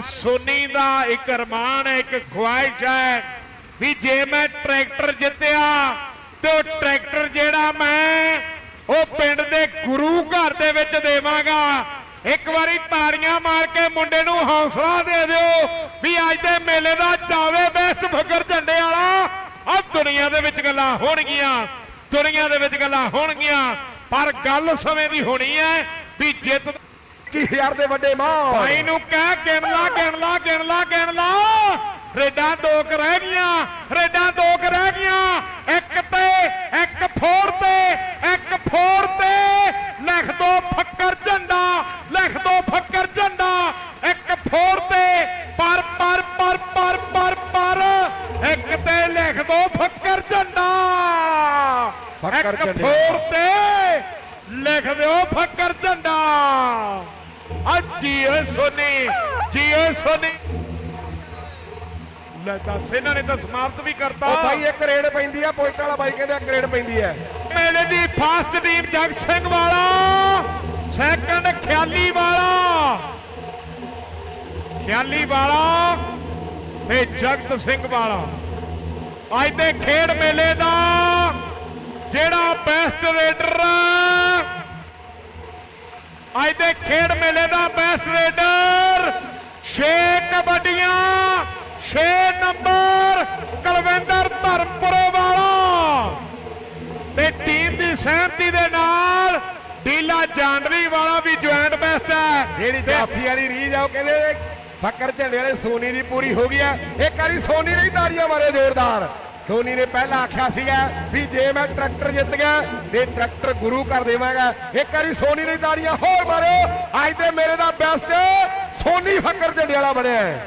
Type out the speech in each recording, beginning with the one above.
ਸੋਨੀ ਦਾ ਇੱਕ ਅਰਮਾਨ ਹੈ ਇੱਕ ਖੁਆਇਸ਼ ਹੈ ਵੀ ਜੇ ਮੈਂ ਟਰੈਕਟਰ ਜਿੱਤਿਆ ਤੇ ਉਹ ਟਰੈਕਟਰ ਜਿਹੜਾ ਮੈਂ ਉਹ ਪਿੰਡ ਦੇ ਗੁਰੂ ਘਰ ਦੇ ਵਿੱਚ ਦੇਵਾਂਗਾ। ਇੱਕ ਵਾਰੀ ਤਾੜੀਆਂ ਮਾਰ ਕੇ ਮੁੰਡੇ ਨੂੰ ਹੌਸਲਾ ਦੇ ਦਿਓ ਵੀ ਅੱਜ ਦੇ ਮੇਲੇ ਦਾ ਜਾਵੇ ਬੈਸਟ ਫਕਰ ਝੰਡੇ ਵਾਲਾ। ਆ ਦੁਨੀਆ ਦੇ ਵਿੱਚ ਗੱਲਾਂ ਹੋਣਗੀਆਂ, ਦੁਨੀਆ ਦੇ ਵਿੱਚ ਗੱਲਾਂ ਹੋਣਗੀਆਂ, ਪਰ ਗੱਲ ਸਮੇਂ ਦੀ ਹੋਣੀ ਹੈ ਵੀ ਜਿੱਤ ਕੀ ਹਜ਼ਾਰ ਦੇ ਵੱਡੇ ਮਾਂ ਭਾਈ ਨੂੰ ਕਹਿ ਗਿਣ ਲਾ ਗਿਣ ਲਾ ਗਿਣ ਲਾ ਗਿਣ ਲਾ। ਰੇਡਾਂ ਦੋ ਕੁ ਰਹਿ ਗਈਆਂ ਰੇਡਾਂ ਦੋ ਕੁ ਰਹਿ ਗਈਆਂ। ਇੱਕ ਤੇ ਇੱਕ ਫੋੜ ਤੇ ਇੱਕ ਫੋੜ ਤੇ। ਲਿਖ ਦੋ ਫੱਕਰ ਝੰਡਾ ਲਿਖ ਦੋ ਫੱਕਰ ਝੰਡਾ। ਇੱਕ ਫੋੜ ਤੇ ਪਰ ਪਰ ਪਰ ਪਰ ਪਰ ਪਰ। ਇੱਕ ਤੇ ਲਿਖ ਦੋ ਫੱਕਰ ਝੰਡਾ। ਫੱਕਰ ਇੱਕ ਝੰਡੇ। ਫੋੜ ਤੇ ਲਿਖ ਦਿਓ ਫੱਕਰ ਝੰਡਾ। ਆ ਜੀਓ ਸੋਨੀ ਜੀਓ ਸੋਨੀ। ਲੈ ਦੱਸ ਇਹਨਾਂ ਨੇ ਤਾਂ ਸਮਾਪਤ ਵੀ ਕਰਤਾ। ਉਹ ਭਾਈ ਇੱਕ ਰੇਡ ਪੈਂਦੀ ਆ ਪੁਆਇੰਟ ਵਾਲਾ ਬਾਈ ਕਹਿੰਦੇ ਇੱਕ ਰੇਡ ਪੈਂਦੀ ਹੈ ਮੇਲੇ ਦੀ ਫਾਸਟ ਟੀਮ ਜਗ ਸਿੰਘ ਵਾਲਾ ਸੈਕੰਡ ਖਿਆਲੀ ਵਾਲਾ। ਖਿਆਲੀ ਵਾਲਾ ਤੇ ਜਗਤ ਸਿੰਘ ਵਾਲਾ। ਅੱਜ ਦੇ ਖੇਡ ਮੇਲੇ ਦਾ ਜਿਹੜਾ ਬੈਸਟ ਰੇਡਰ ਅੱਜ ਦੇ ਖੇਡ ਮੇਲੇ ਦਾ ਬੈਸਟ ਰੇਡਰ 6 ਕਬੱਡੀਆਂ 6 ਨੰਬਰ ਕੁਲਵਿੰਦਰ ਧਰਮਪੁਰੇ ਵਾਲਾ। ਤੇ ਟੀਮ ਦੀ ਸਹਿਮਤੀ ਦੇ ਨਾਲ ਡੀਲਾ ਜਾਂਡਰੀ ਵਾਲਾ ਵੀ ਜੁਆਇੰਟ ਬੈਸਟ ਹੈ। ਜਿਹੜੀ ਜਾਫੀ ਵਾਲੀ ਰੀਜ ਆ ਉਹ ਕਹਿੰਦੇ ਫੱਕਰ ਝੰਡੇ ਵਾਲੇ ਸੋਨੀ ਦੀ ਪੂਰੀ ਹੋ ਗਈ ਆ ਇੱਕ ਵਾਰੀ ਸੋਨੀ ਹੀ ਤਾੜੀਆਂ ਮਾਰੇ ਜ਼ੋਰਦਾਰ। ਸੋਨੀ ਨੇ ਪਹਿਲਾਂ ਆਖਿਆ ਸੀਗਾ ਵੀ ਜੇ ਮੈਂ ਟਰੈਕਟਰ ਜਿੱਤ ਗਿਆ, ਤੇ ਟਰੈਕਟਰ ਗੁਰੂ ਘਰ ਦੇਵਾਂਗਾ। ਇੱਕ ਵਾਰੀ ਸੋਨੀ ਨੇ ਤਾੜੀਆਂ ਹੋਰ ਮਾਰੋ। ਅੱਜ ਦੇ ਮੇਰੇ ਦਾ ਬੈਸਟ ਸੋਨੀ ਫੱਕਰ ਝੰਡੇ ਵਾਲਾ ਬਣਿਆ ਹੈ।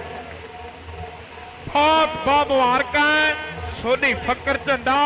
ਬਹੁਤ ਬਹੁਤ ਮੁਬਾਰਕਾਂ। ਸੋਨੀ ਫੱਕਰ ਝੰਡਾ।